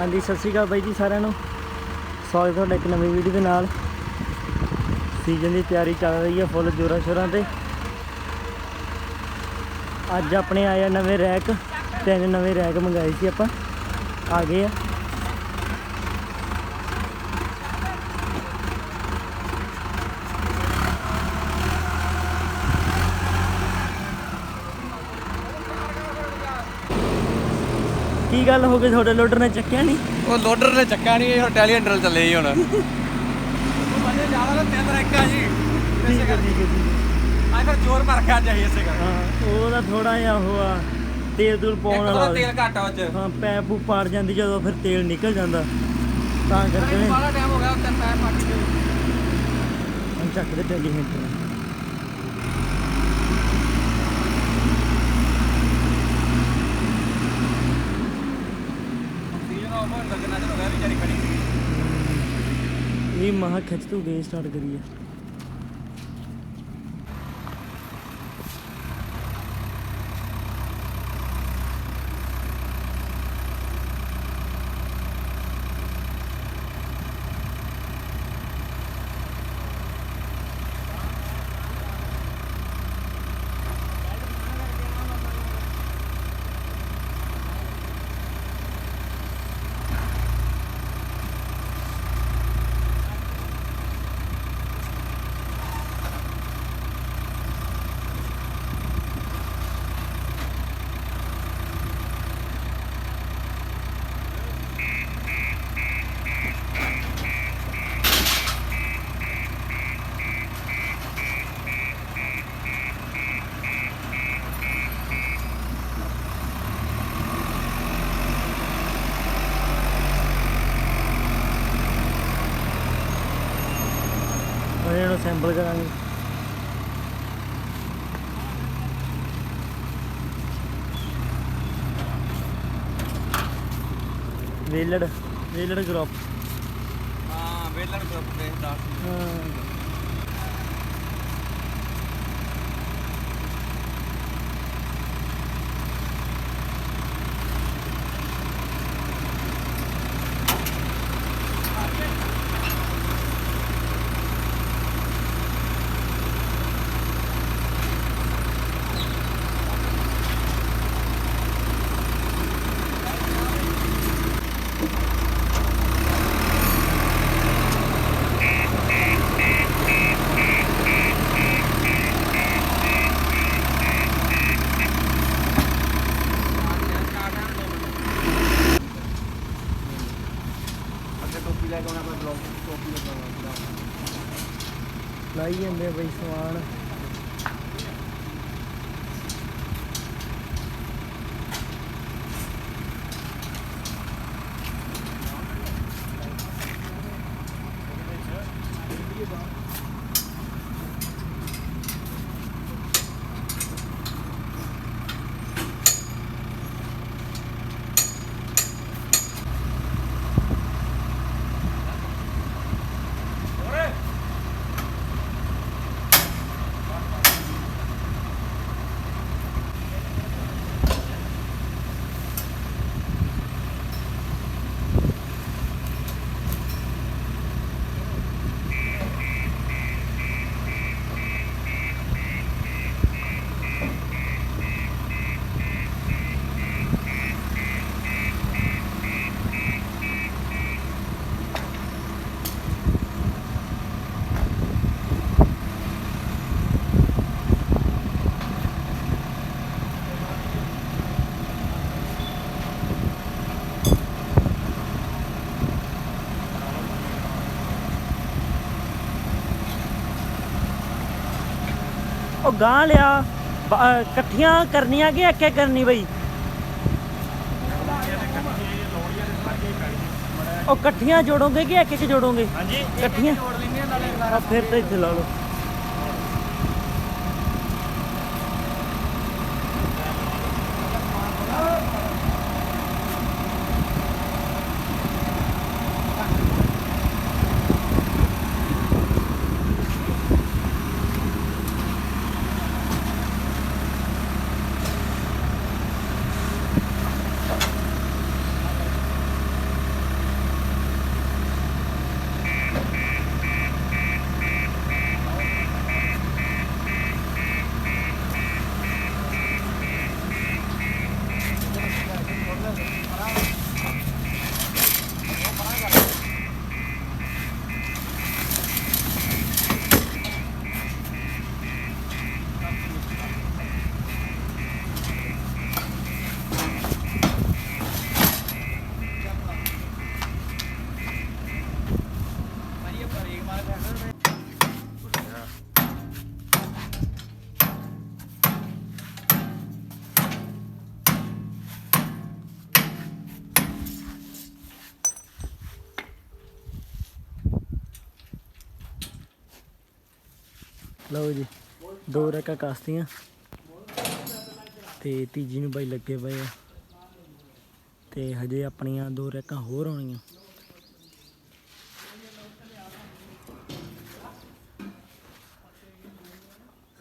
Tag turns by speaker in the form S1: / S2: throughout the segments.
S1: ਹਾਂਜੀ, ਸਤਿ ਸ਼੍ਰੀ ਅਕਾਲ ਬਾਈ ਜੀ ਸਾਰਿਆਂ ਨੂੰ। ਸਵਾਗਤ ਤੁਹਾਡਾ ਇੱਕ ਨਵੀਂ ਵੀਡੀਓ ਦੇ ਨਾਲ। ਸੀਜ਼ਨ ਦੀ ਤਿਆਰੀ ਚੱਲ ਰਹੀ ਹੈ ਫੁੱਲ ਜੋਰਾਂ ਸ਼ੋਰਾਂ ਤੇ। ਅੱਜ ਆਪਣੇ ਆਏ ਆ ਨਵੇਂ ਰੈਕ ਤਿੰਨ ਨਵੇਂ ਰੈਕ ਮੰਗਾਏ ਸੀ ਆਪਾਂ। ਆ ਗਏ ਆ। ਕੀ ਗੱਲ ਹੋ ਗਈ ਤੁਹਾਡੇ ਲੋਡਰ ਨੇ ਚੱਕਿਆ ਨਹੀਂ?
S2: ਉਹ ਲੋਡਰ ਨੇ ਚੱਕਾ ਨਹੀਂ ਇਹ ਟੈਲੀਐਂਡਰ ਚੱਲੇ ਜੀ ਹੁਣ। ਉਹ ਬੰਦੇ ਜਾਣਾ ਤਾਂ ਤਿੰਨ ਜੀ
S1: ਠੀਕ ਹੈ ਠੀਕ ਹੈ ਠੀਕ ਹੈ।
S2: ਆ ਫਿਰ ਜ਼ੋਰ ਭਰ ਕੇ ਚਾਹੀਏ ਇਸੇ ਕਰ
S1: ਹਾਂ ਉਹਦਾ ਥੋੜਾ ਜਿਹਾ ਉਹ ਆ ਤੇਲ ਦੂਲ ਪਾਉਣ
S2: ਇੱਕ
S1: ਵਾਲਾ।
S2: ਤਾਂ ਤੇਲ ਘੱਟ ਆ ਉਹ ਚ।
S1: ਹਾਂ ਪੈਪ ਪੂ ਪਾੜ ਜਾਂਦੀ ਜਦੋਂ ਫਿਰ ਤੇਲ ਨਿਕਲ ਜਾਂਦਾ। ਤਾਂ ਕਰਕੇ।
S2: ਬਾਲਾ ਟਾਈਮ ਹੋ ਗਿਆ ਉੱਤੇ ਪੈਰ ਪਾਟੀ ਦੇ
S1: ਹੁਣ ਚੱਕ ਦੇ ਟੈਲੀ ਹਿੰਟਰ
S2: ਸੀਜ਼ਨ ਆਫ ਹੋਣ ਹੋ ਗਿਆ ਵਿਚਾਰੀ ਖੜੀ
S1: ਇਹ ਮਹਾ ਖਿੱਚ ਤੂੰ ਗਏ ਸਟਾਰਟ ਕਰੀਏ ਹੁਣ ਇਹਨੂੰ ਸੈਂਪਲ ਕਰਾਂਗੇ। ਵੇਲੜ ਵੇਲੜ ਗਰੁੱਪ
S2: ਹਾਂ ਵੇਲਣ ਗਰੁੱਪ ਦੇ 10
S1: ਹਾਂ
S2: ਅੱਗੇ ਟੋਪੀ ਲੈ ਕੇ ਆਉਣਾ ਕੋਈ ਬਲੌਗ ਟੋਪੀ ਲਗਾਉਣਾ
S1: ਲਾਈ ਜਾਂਦੇ ਆ ਬਈ ਸਮਾਨ। ਗਾਂ ਲਿਆ ਇਕੱਠੀਆਂ ਕਰਨੀਆਂ ਕਿ ਇੱਕ ਇੱਕ ਕਰਨੀ ਬਈ? ਉਹ ਇਕੱਠੀਆਂ ਜੋੜੋਗੇ ਕਿ ਇੱਕ ਇੱਕ ਜੋੜੋਗੇ?
S2: ਹਾਂਜੀ
S1: ਇਕੱਠੀਆਂ?
S2: ਜੋੜ ਲੈਂਦੇ ਆ ਨਾਲੇ
S1: ਫਿਰ ਤਾਂ ਇੱਥੇ ਲਾ ਲਓ। ਲਓ ਜੀ, ਦੋ ਰੈਕਾਂ ਕਾਸਤੀਆਂ ਤੇ ਤੀਜੀ ਨੂੰ ਬਾਈ ਲੱਗੇ ਪਏ ਆ। ਤੇ ਹਜੇ ਆਪਣੀਆਂ ਦੋ ਰੈਕਾਂ ਹੋਰ ਆਉਣੀਆਂ।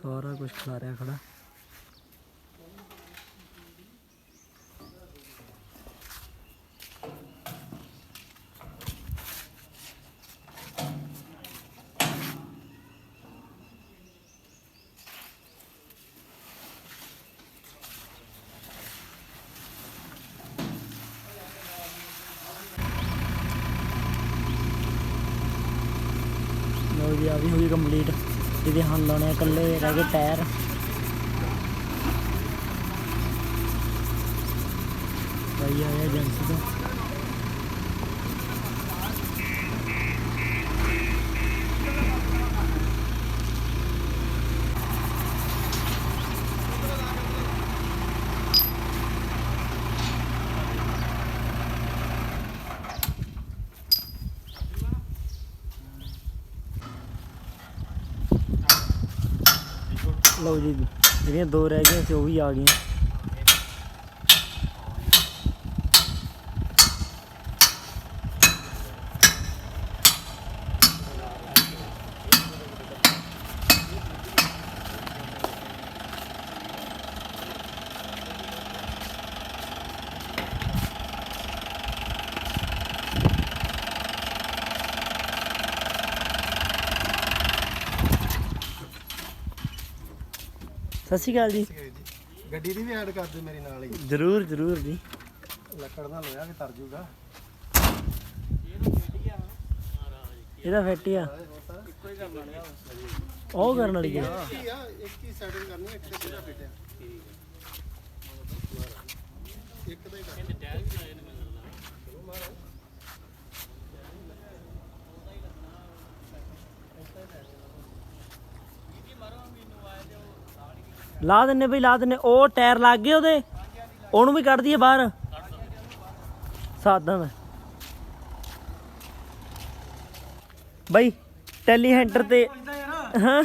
S1: ਸਾਰਾ ਕੁਝ ਖਿਲਾਰਿਆ ਖੜਾ। ਵੀ ਹੋ ਗਈ ਕੰਪਲੀਟ ਇਹਦੇ ਹਨ ਲਾਉਣੇ ਇਕੱਲੇ ਰਹਿ ਗਏ ਟਾਇਰ। ਭਾਈ ਆਇਆ ਏਜੰਸੀ ਤੋਂ। ਲਓ ਜੀ ਜਿਹੜੀਆਂ ਦੋ ਰਹਿ ਗਈਆਂ ਸੀ ਉਹ ਵੀ ਆ ਗਈਆਂ। ਸਤਿ ਸ਼੍ਰੀ ਅਕਾਲ ਜੀ।
S2: ਗੱਡੀ ਦੀ ਵੀ ਐਡ ਕਰ ਦਿਓ ਮੇਰੇ ਨਾਲ ਹੀ।
S1: ਜ਼ਰੂਰ ਜ਼ਰੂਰ ਜੀ।
S2: ਲੱਕੜ ਦਾ ਲੋਹਾ ਵੀ ਤਰ ਜੂਗਾ।
S1: ਇਹਦਾ ਫੈਟੀ ਆ। ਉਹ ਕਰਨ ਵਾਲੀ ਹੈ
S2: ਆ ਇੱਕ ਹੀ ਸੈਟਿੰਗ ਕਰਨੀ ਹੈ, ਇੱਕ ਤੇ ਸਿੱਧਾ ਫਿੱਟਿਆ ਇੱਕ ਦਾ ਹੀ ਕਰ।
S1: ਲਾ ਦਿੰਨੇ ਬਈ, ਲਾ ਦਿੰਨੇ। ਉਹ ਟਾਇਰ ਲੱਗ ਗਏ ਉਹਦੇ। ਉਹਨੂੰ ਵੀ ਕੱਢ ਦਈਏ ਬਾਹਰ। ਸਾਦਾ ਮੈਂ ਬਈ ਟੈਲੀ ਹੈਂਟਰ ਤੇ ਹਾਂ?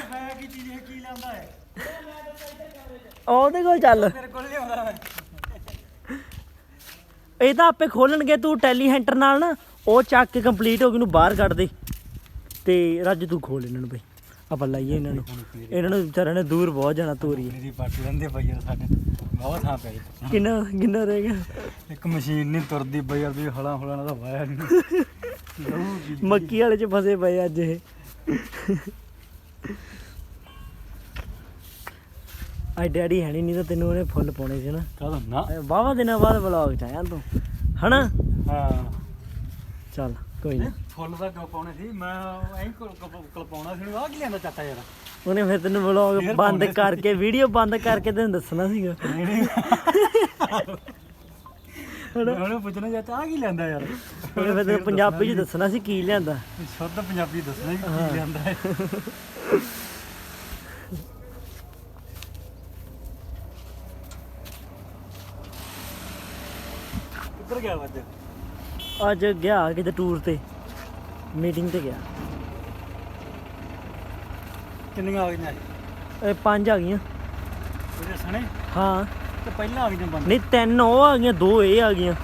S1: ਉਹਦੇ ਕੋਲ ਚੱਲ। ਇਹ ਤਾਂ ਆਪੇ ਖੋਲਣਗੇ ਤੂੰ ਟੈਲੀ ਹੈਂਟਰ ਨਾਲ ਨਾ। ਉਹ ਚੱਕ ਕੇ ਕੰਪਲੀਟ ਹੋ ਗਈ ਨੂੰ ਬਾਹਰ ਕੱਢ ਦੇ। ਤੇ ਰੱਜ ਤੂੰ ਖੋਲ ਇਹਨਾਂ ਨੂੰ ਬਈ। ਆਪਾਂ ਲਾਈਏ ਇਹਨਾਂ ਨੂੰ। ਇਹਨਾਂ ਨੂੰ ਵਿਚਾਰਿਆਂ ਨੇ ਦੂਰ ਬਹੁਤ ਜਾਣਾ ਤੋਰੀਏ
S3: ਮੇਰੀ ਪਾਰਟੀ ਰਹਿੰਦੇ ਪਈ ਯਾਰ ਸਾਡੇ ਬਹੁਤ ਥਾਂ ਪਈ।
S1: ਕਿੰਨਾ ਕਿੰਨਾ ਰਹਿ ਗਿਆ?
S3: ਇੱਕ ਮਸ਼ੀਨ ਨਹੀਂ ਤੁਰਦੀ ਬਈ ਯਾਰ ਵੀ ਹਲਾ ਹੁਲਾ ਨਾਲ ਤਾਂ ਵਾਇਆ ਨਹੀਂ।
S1: ਮੱਕੀ ਵਾਲੇ ਚ ਫਸੇ ਪਏ ਅੱਜ ਇਹ। ਆਈ ਡੈਡੀ ਹੈ ਨਹੀਂ ਤਾਂ ਤੈਨੂੰ ਉਹਨੇ ਫੁੱਲ ਪਾਉਣੇ ਸੀ ਨਾ।
S3: ਕਹਦਾ ਨਾ?
S1: ਬਾਵਾ ਦਿਨਾਂ ਬਾਅਦ ਵਲੌਗ ਚ ਆਇਆ ਤੂੰ। ਹਨਾ?
S3: ਹਾਂ।
S1: ਚੱਲ। ਕੋਈ ਨਾ।
S3: ਫੁੱਲ ਦਾ ਕਿਉਂ ਪਾਉਣੇ ਸੀ? ਮੈਂ ਐਂ ਕਲਪਾਉਣਾ ਸੀ ਆ ਕੀ ਲੈਂਦਾ ਚਾਚਾ ਯਾਰ?
S1: ਉਹਨੇ ਫਿਰ ਤੈਨੂੰ ਵਲੌਗ ਬੰਦ
S3: ਸੀ।
S1: ਕਰਕੇ ਵੀਡੀਓ ਬੰਦ ਕਰਕੇ ਤੈਨੂੰ ਦੱਸਣਾ ਸੀਗਾ।
S3: ਉਹਨੇ ਪੁੱਛਣਾ ਚਾਚਾ ਆ ਕੀ ਲੈਂਦਾ ਯਾਰ?
S1: ਉਹਨੇ ਫਿਰ ਤੈਨੂੰ ਪੰਜਾਬੀ ਚ ਦੱਸਣਾ ਸੀ ਕੀ ਲਿਆਂਦਾ।
S3: ਸ਼ੁੱਧ ਪੰਜਾਬੀ ਦੱਸਣਾ ਵੀ ਕੀ ਲੈਂਦਾ ਹੈ। ਕਿੱਧਰ ਗਿਆ ਵੱਜ
S1: ਅੱਜ ਗਿਆ ਕਿਤੇ ਟੂਰ ਤੇ ਮੀਟਿੰਗ ਤੇ ਗਿਆ।
S3: ਕਿੰਨੀਆਂ ਆ ਗਈਆਂ?
S1: ਇਹ ਪੰਜ ਆ ਗਈਆਂ।
S3: ਉਹਦੇ ਸਣੇ?
S1: ਹਾਂ।
S3: ਤੇ ਪਹਿਲਾਂ ਆ ਗਈਆਂ ਬੰਦ?
S1: ਨਹੀਂ ਤਿੰਨ ਉਹ ਆ ਗਈਆਂ ਦੋ ਇਹ ਆ ਗਈਆਂ।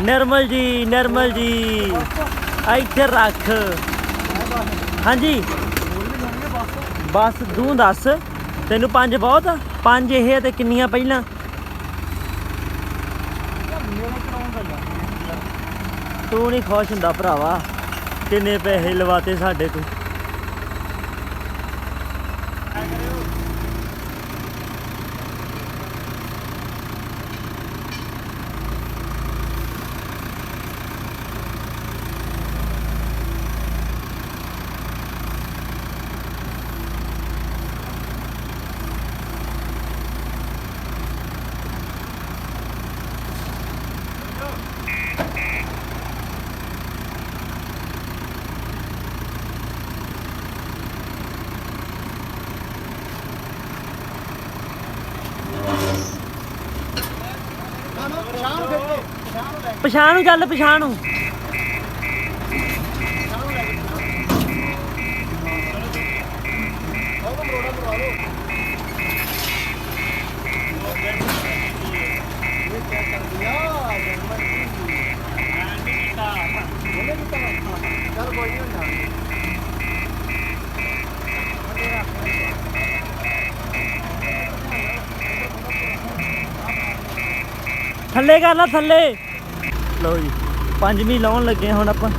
S1: ਨਰਮਲ ਜੀ ਨਰਮਲ ਜੀ ਇੱਥੇ ਰੱਖ। ਹਾਂਜੀ। ਬਸ ਤੂੰ ਦੱਸ ਤੈਨੂੰ ਪੰਜ ਬਹੁਤ ਆ? ਪੰਜ ਇਹ ਤੇ ਕਿੰਨੀਆਂ ਪਹਿਲਾਂ? ਤੂੰ ਨਹੀਂ ਖੁਸ਼ ਹੁੰਦਾ ਭਰਾਵਾ। ਕਿੰਨੇ ਪੈਸੇ ਲਵਾਤੇ ਸਾਡੇ ਤੋਂ ਪਛਾਣ ਨੂੰ ਚੱਲ ਪਛਾਣ। ਨੂੰ ਥੱਲੇ ਕਰ ਲਾ ਥੱਲੇ। ਲਓ ਜੀ। ਪੰਜਵੀਂ ਲਾਉਣ ਲੱਗੇ ਹੁਣ ਆਪਾਂ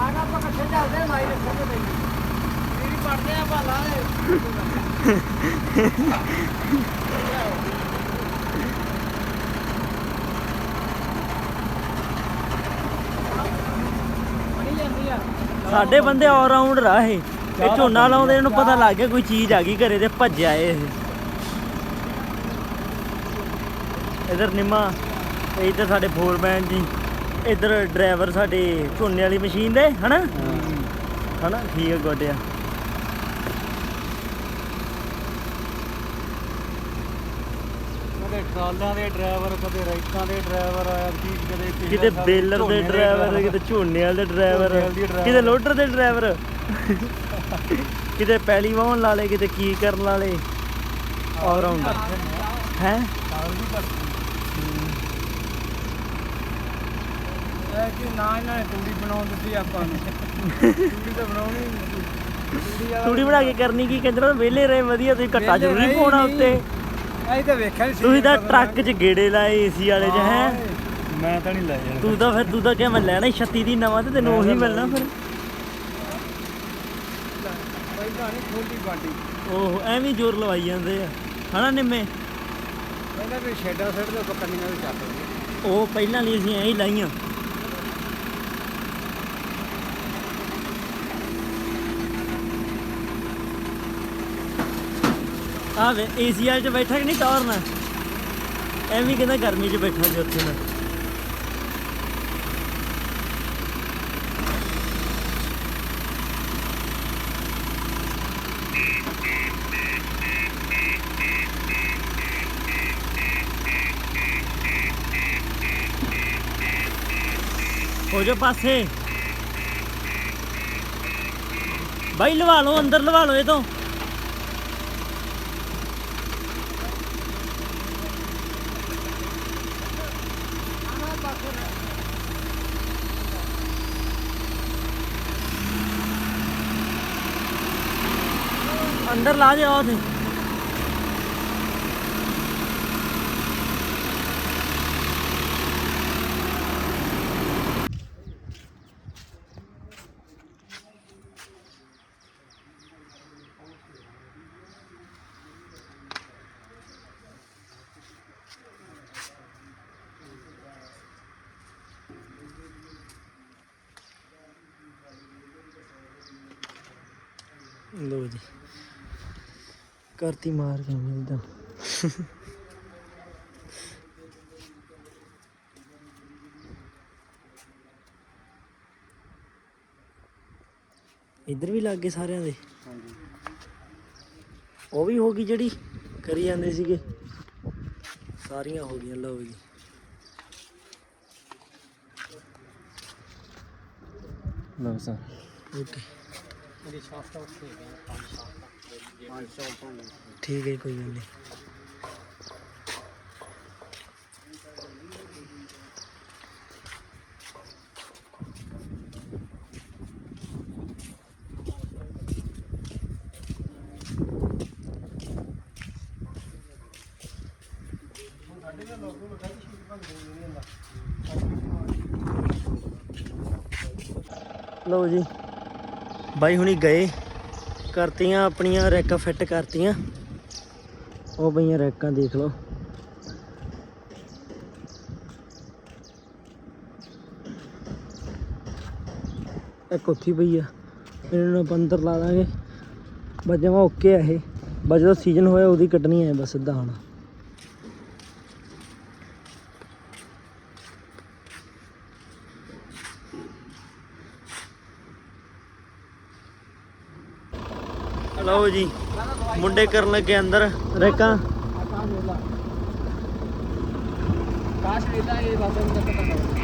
S2: ਆਗਾ ਆਪਾਂ ਕੱਛੇ ਚੱਲਦੇ ਮਾਈ ਰੱਖਦੇ ਬਈ ਮੇਰੀ ਪੜਦੇ ਆ ਭਾਲਾ ਬਣੀ ਜਾਂਦੀ ਆ
S1: ਸਾਡੇ ਬੰਦੇ ਆਲਰਾਊਂਡਰ ਆ ਇਹ। ਇਹ ਝੋਨਾ ਲਾਉਂਦੇ ਇਹਨੂੰ ਪਤਾ ਲੱਗ ਗਿਆ ਕੋਈ ਚੀਜ਼ ਆ ਗਈ ਘਰੇ ਤੇ ਭੱਜਿਆ ਇਹ। ਇਧਰ ਨਿਮਾ ਇੱਧਰ ਸਾਡੇ ਫੋਰਮੈਨ ਜੀ ਇਧਰ ਡਰਾਈਵਰ ਸਾਡੇ ਝੋਨੇ ਵਾਲੀ ਮਸ਼ੀਨ ਦੇ ਹਨਾ? ਹਨਾ? ਠੀਕ ਹੈ ਗੁੱਡ
S3: ਕਦੇ ਟਰਾਲਿਆਂ ਦੇ ਡਰਾਈਵਰ ਕਦੇ ਰਾਈਟਾਂ ਦੇ ਡਰਾਈਵਰ ਆਇਆ ਕੀ ਕਦੇ ਪਿਛਲੇ
S1: ਕਿਤੇ
S3: ਸਾਲ
S1: ਬੇਲਰ ਦੇ ਡਰਾਈਵਰ ਕਿਤੇ ਝੋਨੇ ਵਾਲੇ ਦੇ ਡਰਾਈਵਰ
S3: ਝੋਨੇ ਵਾਲੇ ਦੇ driver।
S1: ਕਿਤੇ ਲੋਡਰ ਦੇ ਡਰਾਈਵਰ ਕਿਤੇ ਪੈਲੀ ਵਾਹਣ ਵਾਲੇ ਕਿਤੇ ਕੀ ਕਰਨ ਵਾਲੇ ਹੈ?
S3: ਨਾਲ ਵੀ ਕਰ ਇਹ ਕਿ ਨਾ ਇਹਨਾਂ ਨੇ ਤੂੜੀ ਬਣਾਉਣ ਦਿੱਤੀ ਆਪਾਂ ਨੂੰ। ਤੂੜੀ ਤਾਂ ਬਣਾਉਣੀ ਨਹੀਂ ਸੀ। ਤੂੜੀ ਵਾਲਾ
S1: ਤੂੜੀ ਬਣਾ ਕੇ ਕਰਨੀ ਕੀ ਕੰਜਰਾ ਵਿਹਲੇ ਰਹੇ ਵਧੀਆ ਤੁਸੀਂ ਘੱਟਾ
S3: ਵਿਹਲੇ
S1: ਜ਼ਰੂਰੀ
S3: ਰਹੇ
S1: ਪਾਉਣਾ
S3: ਨਹੀਂ।
S1: ਉੱਤੇ।
S3: ਅਸੀਂ ਤਾਂ ਵੇਖਿਆ ਨਹੀਂ ਸੀ
S1: ਤੁਸੀਂ ਤਾਂ ਟਰੱਕ 'ਚ ਗੇੜੇ ਲਾਏ ਏਸੀ ਵਾਲੇ 'ਚ ਹੈ?
S3: ਮੈਂ ਤਾਂ ਨਹੀਂ ਲੈ ਜਾਣਾ।
S1: ਤੂੰ ਤਾਂ ਫਿਰ ਤੂੰ ਤਾਂ ਕਿਹਾ ਮੈਂ ਲੈਣਾ ਹੀ 36 ਦੀ ਨਵਾਂ ਤੇ ਤੈਨੂੰ ਉਹੀ ਮਿਲਣਾ ਫਿਰ।
S3: ਪਹਿਲਾਂ ਨਹੀਂ ਖੋਲੀ ਬਾਡੀ।
S1: ਓਹ ਐਵੇਂ ਜ਼ੋਰ ਲਵਾਈ ਜਾਂਦੇ ਆ। ਹਨਾ ਨਿੰਮੇ?
S3: ਪਹਿਲਾਂ ਵੀ ਸ਼ੈਡਾਂ ਸੈਡ ਦੇ ਕੰਨੀਆਂ ਵੀ ਚੱਲ
S1: ਉਹ ਪਹਿਲਾਂ ਲਈ ਅਸੀਂ ਐਂ ਹੀ ਲਾਈਆਂ। ਆ ਵੇ ਏਸੀ ਵਾਲੇ 'ਚ ਬੈਠਾ ਕਿ ਨਹੀਂ ਟੌਰਨਾ ਐਵੇਂ ਕਹਿੰਦਾ ਗਰਮੀ 'ਚ ਬੈਠਾ ਜੀ ਉੱਥੇ ਨਾ ਹੋ ਜਾ ਪਾਸੇ। ਬਾਈ ਲਵਾ ਲਓ, ਅੰਦਰ ਲਵਾ ਲਓ ਇਹ ਤੋਂ। ਅੰਦਰ ਲਾ ਦੇ ਆਓ ਲੋ ਜੀ। ਕਰਤੀ ਮਾਰ ਕੇ ਮਿਲਦਾ ਇੱਧਰ ਵੀ ਲੱਗ ਗਏ ਸਾਰਿਆਂ ਦੇ।
S3: ਹਾਂਜੀ।
S1: ਉਹ ਵੀ ਹੋ ਗਈ ਜਿਹੜੀ ਕਰੀ ਜਾਂਦੇ ਸੀਗੇ। ਸਾਰੀਆਂ ਹੋ ਗਈਆਂ ਲਓ ਜੀ।
S3: ਲਓ ਸਰ।
S1: ਓਕੇ
S3: ਮੇਰੀ ਸ਼ਾਫਟ ਉੱਥੇ ਹੈ ਸ਼ਾਫਟ ਪੰਜ ਸ਼ਾਫਟ
S1: ਠੀਕ ਹੈ ਕੋਈ ਗੱਲ ਨਹੀਂ। ਲਓ ਜੀ ਬਾਈ ਹੁਣੀ ਗਏ। ਕਰਤੀਆਂ, ਆਪਣੀਆਂ ਰੈਕਾਂ ਫਿੱਟ ਕਰਤੀਆਂ। ਉਹ ਪਈਆਂ ਰੈਕਾਂ ਦੇਖ ਲਓ। ਇੱਕ ਉੱਥੀ ਪਈ ਆ। ਇਹਨਾਂ ਨੂੰ ਅੰਦਰ ਲਾ ਦਾਂਗੇ। ਬਸ ਜਮਾ ਓਕੇ ਆ ਇਹ। ਬਸ ਜਦੋਂ ਸੀਜ਼ਨ ਹੋਇਆ, ਉਹਦੀ ਕੱਢਣੀ ਹੈ ਬਸ ਸਿੱਧਾ ਹੁਣ। ਲਓ ਜੀ ਮੁੰਡੇ ਕਰਨ ਲੱਗੇ ਅੰਦਰ ਰੇਕਾਂ।
S2: ਕਾਸ਼ ਵੇਲਾ ਇਹ ਬਾਬਾ ਨੂੰ ਤੱਕ